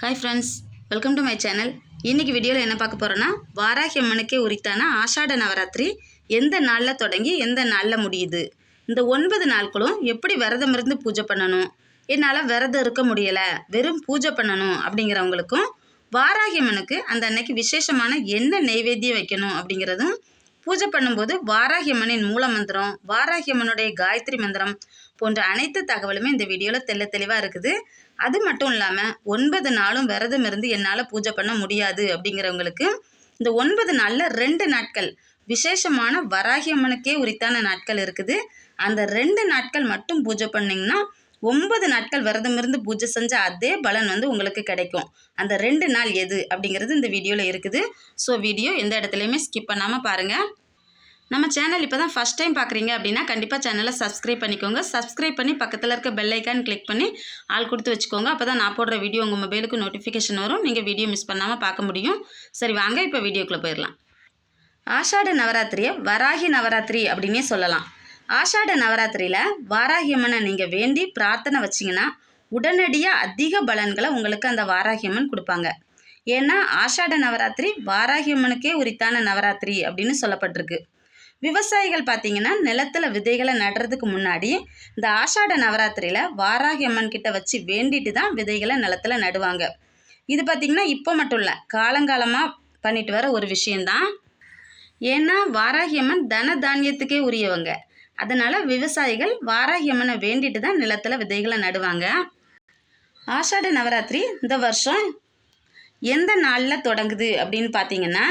Hi friends welcome to my channel இன்றைக்கி வீடியோவில் என்ன பார்க்க போகிறோன்னா வாராகி அம்மனுக்கே உரித்தான ஆஷாட நவராத்திரி எந்த நாளில் தொடங்கி எந்த நாளில் முடியுது? இந்த ஒன்பது நாட்களும் எப்படி விரதம் இருந்து பூஜை பண்ணணும்? என்னால் விரதம் இருக்க முடியலை வெறும் பூஜை பண்ணணும் அப்படிங்கிறவங்களுக்கும் வாராகி அம்மனுக்கு அந்த அன்னைக்கு விசேஷமான என்ன நெய்வேத்தியம் வைக்கணும் அப்படிங்கிறதும் பூஜை பண்ணும்போது வாராகி அம்மனின் மூல மந்திரம் வாராகி அம்மனுடைய காயத்ரி மந்திரம் போன்ற அனைத்து தகவலுமே இந்த வீடியோவில் தெல்ல தெளிவாக இருக்குது. அது மட்டும் இல்லாமல் ஒன்பது நாளும் விரதம் இருந்து என்னால் பூஜை பண்ண முடியாது அப்படிங்கிறவங்களுக்கு இந்த ஒன்பது நாளில் ரெண்டு நாட்கள் விசேஷமான வராகி அம்மனுக்கே உரித்தான நாட்கள் இருக்குது. அந்த ரெண்டு நாட்கள் மட்டும் பூஜை பண்ணிங்கன்னா ஒன்பது நாட்கள் விரதம் இருந்து பூஜை செஞ்ச அதே பலன் வந்து உங்களுக்கு கிடைக்கும். அந்த ரெண்டு நாள் எது அப்படிங்கிறது இந்த வீடியோவில் இருக்குது. ஸோ வீடியோ எந்த இடத்துலையுமே ஸ்கிப் பண்ணாமல் பாருங்கள் நம்ம சேனல் இப்போ தான் ஃபஸ்ட் டைம் பார்க்குறீங்க அப்படின்னா கண்டிப்பாக சேனலை சப்ஸ்கிரைப் பண்ணிக்கோங்க. சப்ஸ்கிரைப் பண்ணி பக்கத்தில் இருக்க பெல் ஐக்கான் கிளிக் பண்ணி ஆள் கொடுத்து வச்சுக்கோங்க. அப்போ தான் நான் போடுற வீடியோ உங்கள் மொபைலுக்கு நோட்டிஃபிகேஷன் வரும். நீங்கள் வீடியோ மிஸ் பண்ணாமல் பார்க்க முடியும். சரி வாங்க இப்போ வீடியோக்குள்ளே போயிடலாம். ஆஷாட நவராத்திரியை வராகி நவராத்திரி அப்படின்னே சொல்லலாம். ஆஷாட நவராத்திரியில் வாராகி அம்மனை நீங்கள் வேண்டி பிரார்த்தனை வச்சிங்கன்னா உடனடியாக அதிக பலன்களை உங்களுக்கு அந்த வாராகி அம்மன் கொடுப்பாங்க. ஏன்னா ஆஷாட நவராத்திரி வாராகி அம்மனுக்கே உரித்தான நவராத்திரி அப்படின்னு சொல்லப்பட்டிருக்கு. விவசாயிகள் பார்த்தீங்கன்னா நிலத்துல விதைகளை நடுறதுக்கு முன்னாடி இந்த ஆஷாட நவராத்திரியில் வாராகி அம்மன் கிட்ட வச்சு வேண்டிட்டு தான் விதைகளை நிலத்துல நடுவாங்க. இது பார்த்தீங்கன்னா இப்போ மட்டும் இல்லை காலங்காலமாக பண்ணிட்டு வர ஒரு விஷயந்தான் ஏன்னா வாராகி அம்மன் தன தானியத்துக்கே உரியவங்க. அதனால் விவசாயிகள் வாராகி அம்மனை வேண்டிட்டு தான் நிலத்துல விதைகளை நடுவாங்க. ஆஷாட நவராத்திரி இந்த வருஷம் எந்த நாளில் தொடங்குது அப்படின்னு பார்த்தீங்கன்னா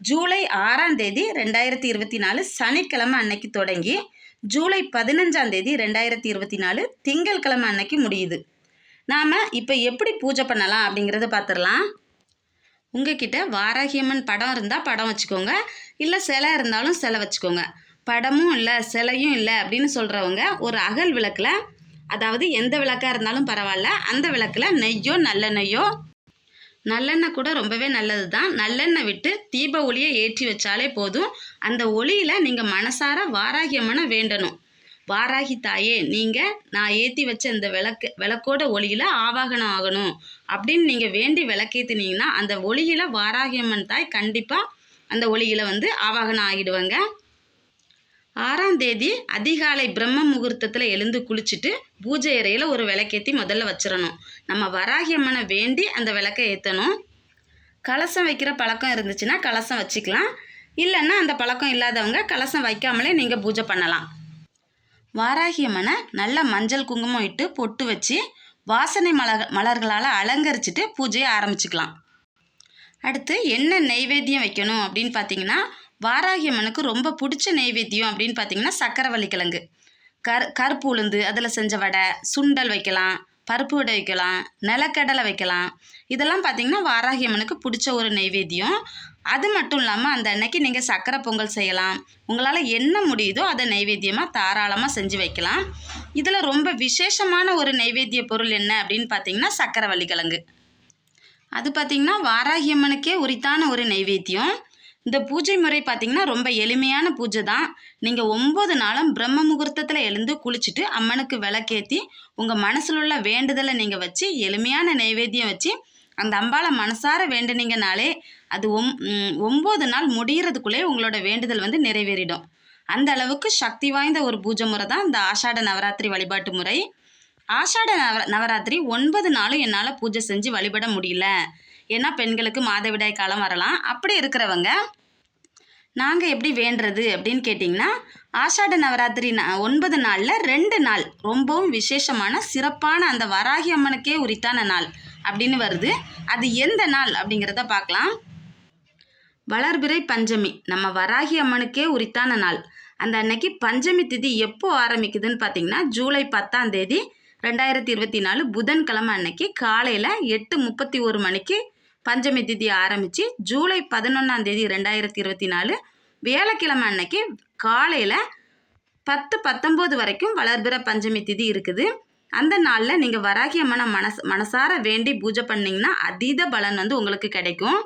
ஜூலை ஆறாம் தேதி ரெண்டாயிரத்தி இருபத்தி நாலு சனிக்கிழமை அன்னைக்கு தொடங்கி ஜூலை பதினஞ்சாம் தேதி ரெண்டாயிரத்தி இருபத்தி நாலு திங்கட்கிழமை அன்னைக்கு முடியுது. நாம் இப்போ எப்படி பூஜை பண்ணலாம் அப்படிங்கிறத பார்த்துடலாம் உங்ககிட்ட வாராகியம்மன் படம் இருந்தால் படம் வச்சுக்கோங்க. இல்லை சிலை இருந்தாலும் சிலை வச்சுக்கோங்க. படமும் இல்லை சிலையும் இல்லை அப்படின்னு சொல்கிறவங்க ஒரு அகல் விளக்கில் அதாவது எந்த விளக்காக இருந்தாலும் பரவாயில்ல அந்த விளக்கில் நெய்யோ நல்லெண்ணெய்யோ நல்லெண்ணெய் கூட ரொம்பவே நல்லது தான் நல்லெண்ணெய் விட்டு தீப ஒளியை ஏற்றி வச்சாலே போதும். அந்த ஒளியில் நீங்கள் மனசார வாராகி அம்மனை வேண்டணும். வாராகி தாயே நீங்கள் நான் ஏற்றி வச்ச இந்த விளக்கு விளக்கோட ஒளியில் ஆவாகனம் ஆகணும். அப்படின்னு நீங்கள் வேண்டி விளக்கேற்றினீங்கன்னா அந்த ஒளியில் வாராகி அம்மன் தாய் கண்டிப்பாக அந்த ஒளியில் வந்து ஆவாகனம் ஆகிடுவாங்க. ஆறாம் தேதி அதிகாலை பிரம்ம முகூர்த்தத்தில் எழுந்து குளிச்சுட்டு பூஜை அறையில் ஒரு விளக்கேற்றி முதல்ல வச்சிடணும். நம்ம வராகி அம்மனை வேண்டி அந்த விளக்கை ஏற்றணும் கலசம் வைக்கிற பழக்கம் இருந்துச்சுன்னா கலசம் வச்சுக்கலாம். இல்லைன்னா அந்த பழக்கம் இல்லாதவங்க கலசம் வைக்காமலே நீங்கள் பூஜை பண்ணலாம். வாராகி அம்மனை நல்ல மஞ்சள் குங்குமம் இட்டு பொட்டு வச்சு வாசனை மலர் மலர்களால் அலங்கரிச்சிட்டு பூஜையை ஆரம்பிச்சுக்கலாம். அடுத்து என்ன நெய்வேத்தியம் வைக்கணும் அப்படின்னு பார்த்தீங்கன்னா வாராகி அம்மனுக்கு ரொம்ப பிடிச்ச நெய்வேத்தியம் அப்படின்னு பார்த்தீங்கன்னா சக்கரவள்ளி கிழங்கு கர் கருப்பு உளுந்து அதில் செஞ்ச வடை சுண்டல் வைக்கலாம் பருப்பு வடை வைக்கலாம் நிலக்கடலை வைக்கலாம். இதெல்லாம் பார்த்தீங்கன்னா வாராகி அம்மனுக்கு பிடிச்ச ஒரு நெய்வேத்தியம். அது மட்டும் இல்லாமல் அந்த அன்னைக்கு நீங்கள் சக்கரை பொங்கல் செய்யலாம். உங்களால் என்ன முடியுதோ அதை நைவேத்தியமாக தாராளமாக செஞ்சு வைக்கலாம். இதில் ரொம்ப விசேஷமான ஒரு நைவேத்திய பொருள் என்ன அப்படின்னு பார்த்தீங்கன்னா சக்கரவள்ளி கிழங்கு அது பார்த்திங்கன்னா வாராகி அம்மனுக்கே உரித்தான ஒரு நைவேத்தியம் இந்த பூஜை முறை பார்த்திங்கன்னா ரொம்ப எளிமையான பூஜை தான். நீங்கள் ஒம்பது நாளும் பிரம்ம முகூர்த்தத்தில் எழுந்து குளிச்சுட்டு அம்மனுக்கு விளக்கேற்றி உங்கள் மனசில் உள்ள வேண்டுதலை நீங்கள் வச்சு எளிமையான நைவேத்தியம் வச்சு அந்த அம்பாளை மனசார வேண்டுனீங்கனாலே அது ஒம் ஒம்பது நாள் முடிகிறதுக்குள்ளே உங்களோட வேண்டுதல் வந்து நிறைவேறிடும். அந்த அளவுக்கு சக்தி வாய்ந்த ஒரு பூஜை முறை தான் இந்த ஆஷாட நவராத்திரி வழிபாட்டு முறை. ஆஷாட நவ நவராத்திரி ஒன்பது நாளும் என்னால் பூஜை செஞ்சு வழிபட முடியல. ஏன்னா பெண்களுக்கு மாதவிடாய் காலம் வரலாம். அப்படி இருக்கிறவங்க நாங்கள் எப்படி வேண்டுறது அப்படின்னு கேட்டிங்கன்னா ஆஷாட நவராத்திரி ஒன்பது நாளில் ரெண்டு நாள். ரொம்பவும் விசேஷமான சிறப்பான அந்த வராகி அம்மனுக்கே உரித்தான நாள் அப்படின்னு வருது. அது எந்த நாள் அப்படிங்கிறத பார்க்கலாம். வளர்பிறை பஞ்சமி நம்ம வராகி அம்மனுக்கே உரித்தான நாள். அந்த அன்னைக்கு பஞ்சமி திதி எப்போ ஆரம்பிக்குதுன்னு பார்த்தீங்கன்னா ஜூலை பத்தாம் தேதி ரெண்டாயிரத்தி இருபத்தி நாலு புதன்கிழமை அன்னைக்கு காலையில் எட்டு முப்பத்தி ஒரு மணிக்கு பஞ்சமி திதி ஆரம்பித்து ஜூலை பதினொன்றாம் தேதி ரெண்டாயிரத்தி இருபத்தி நாலு வியாழக்கிழமை அன்னைக்கு காலையில் பத்து பத்தொம்போது வரைக்கும் வளர்பிற பஞ்சமி திதி இருக்குது. அந்த நாளில் நீங்கள் வராகி அம்மனை மனஸ் மனசார வேண்டி பூஜை பண்ணிங்கன்னா அதீத பலன் வந்து உங்களுக்கு கிடைக்கும்.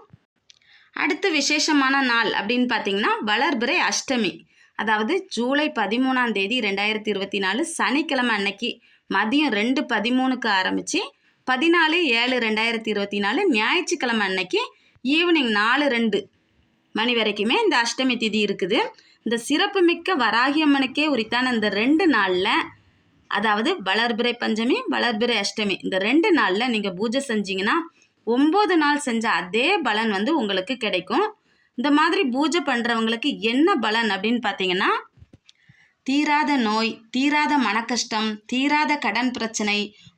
அடுத்து விசேஷமான நாள் அப்படின்னு பார்த்தீங்கன்னா வளர்பிறை அஷ்டமி. அதாவது ஜூலை பதிமூணாம் தேதி ரெண்டாயிரத்தி இருபத்தி நாலு சனிக்கிழமை அன்னைக்கு மதியம் ரெண்டு பதிமூணுக்கு ஆரம்பித்து பதினாலு ஏழு ரெண்டாயிரத்தி இருபத்தி நாலு ஞாயிற்றுக்கிழமை அன்னைக்கு ஈவினிங் நாலு ரெண்டு மணி வரைக்குமே இந்த அஷ்டமி திதி இருக்குது. இந்த சிறப்புமிக்க வராகி அம்மனுக்கே உரித்தான இந்த ரெண்டு நாளில் அதாவது வளர்பிறை பஞ்சமி வளர்பிறை அஷ்டமி இந்த ரெண்டு நாளில் நீங்கள் பூஜை செஞ்சீங்கன்னா ஒம்பது நாள் செஞ்ச அதே பலன் வந்து உங்களுக்கு கிடைக்கும். இந்த மாதிரி பூஜை பண்ணுறவங்களுக்கு என்ன பலன் அப்படின்னு பார்த்தீங்கன்னா தீராத நோய் தீராத மனக்கஷ்டம் தீராத கடன் பிரச்சனை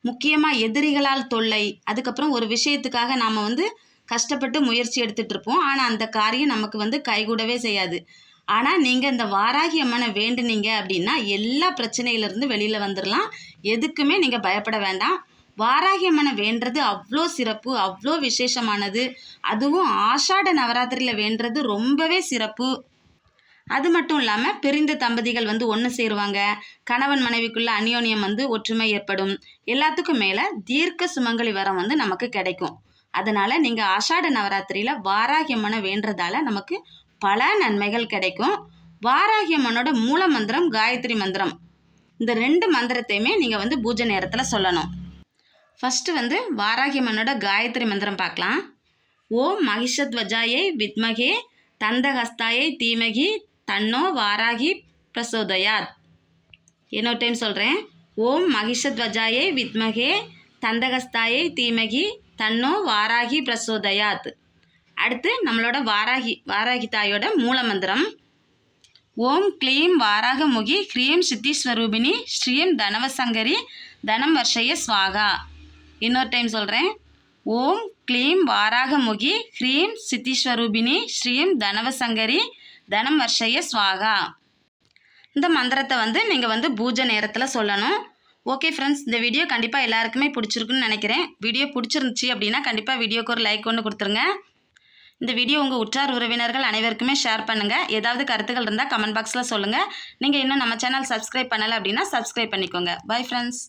முக்கியமாக எதிரிகளால் தொல்லை அதுக்கப்புறம் ஒரு விஷயத்துக்காக நாம் வந்து கஷ்டப்பட்டு முயற்சி எடுத்துகிட்டு இருப்போம். ஆனால் அந்த காரியம் நமக்கு வந்து கைகூடவே செய்யாது. ஆனால் நீங்கள் இந்த வாராகி அம்மனை வேண்டுனீங்க அப்படின்னா எல்லா பிரச்சனையிலேருந்து வெளியில் வந்துடலாம் எதுக்குமே நீங்கள் பயப்பட வேண்டாம். வாராகி அம்மனை வேண்டுறது அவ்வளோ சிறப்பு அவ்வளோ விசேஷமானது. அதுவும் ஆஷாட நவராத்திரியில் வேண்டுறது ரொம்பவே சிறப்பு. அது மட்டும் இல்லாமல் பிரிந்த தம்பதிகள் வந்து ஒன்று சேருவாங்க. கணவன் மனைவிக்குள்ள அந்யோன்யம் வந்து ஒற்றுமை ஏற்படும். எல்லாத்துக்கும் மேலே தீர்க்க சுமங்கலி வரம் வந்து நமக்கு கிடைக்கும். அதனால் நீங்கள் ஆஷாட நவராத்திரியில் வாராகி அம்மனை வேண்டுறதால நமக்கு பல நன்மைகள் கிடைக்கும். வாராகி அம்மனோட மூல மந்திரம் காயத்ரி மந்திரம். இந்த ரெண்டு மந்திரத்தையுமே நீங்கள் வந்து பூஜை நேரத்தில் சொல்லணும். ஃபஸ்ட்டு வந்து வாராகியம்மனோட காயத்ரி மந்திரம் பார்க்கலாம். ஓம் மகிஷத்வஜாயை வித்மகே தந்தஹஸ்தாயை தீமகி தன்னோ வாராகி பிரசோதயாத். இன்னொரு டைம் சொல்கிறேன் ஓம் மகிஷத்வஜாயை வித்மகே தந்தகஸ்தாயை தீமகி தன்னோ வாராகி பிரசோதயாத். அடுத்து நம்மளோட வாராகி வாராகி தாயோட மூல மந்திரம். ஓம் க்ளீம் வாராகமுகி ஹ்ரீம் சித்திஸ்வரூபிணி ஸ்ரீம் தனவசங்கரி தனம் வர்ஷய ஸ்வாகா. இன்னொரு டைம் சொல்கிறேன் ஓம் க்ளீம் வாராகமுகி ஹ்ரீம் சித்திஸ்வரூபிணி ஸ்ரீம் தனவசங்கரி தனம் வர்ஷய ஸ்வாகா இந்த மந்திரத்தை வந்து நீங்கள் வந்து பூஜை நேரத்தில் சொல்லணும். ஓகே ஃப்ரெண்ட்ஸ் இந்த வீடியோ கண்டிப்பாக எல்லாருக்குமே பிடிச்சிருக்குன்னு நினைக்கிறேன். வீடியோ பிடிச்சிருந்துச்சி அப்படின்னா கண்டிப்பாக வீடியோக்கு ஒரு லைக் ஒன்று கொடுத்துருங்க. இந்த வீடியோ உங்கள் உற்றார் உறவினர்கள் அனைவருக்குமே ஷேர் பண்ணுங்கள் ஏதாவது கருத்துக்கள் இருந்தால் கமெண்ட் பாக்ஸில் சொல்லுங்கள் நீங்கள் இன்னும் நம்ம சேனல் சப்ஸ்கிரைப் பண்ணலை அப்படின்னா சப்ஸ்கிரைப் பண்ணிக்கோங்க. Bye friends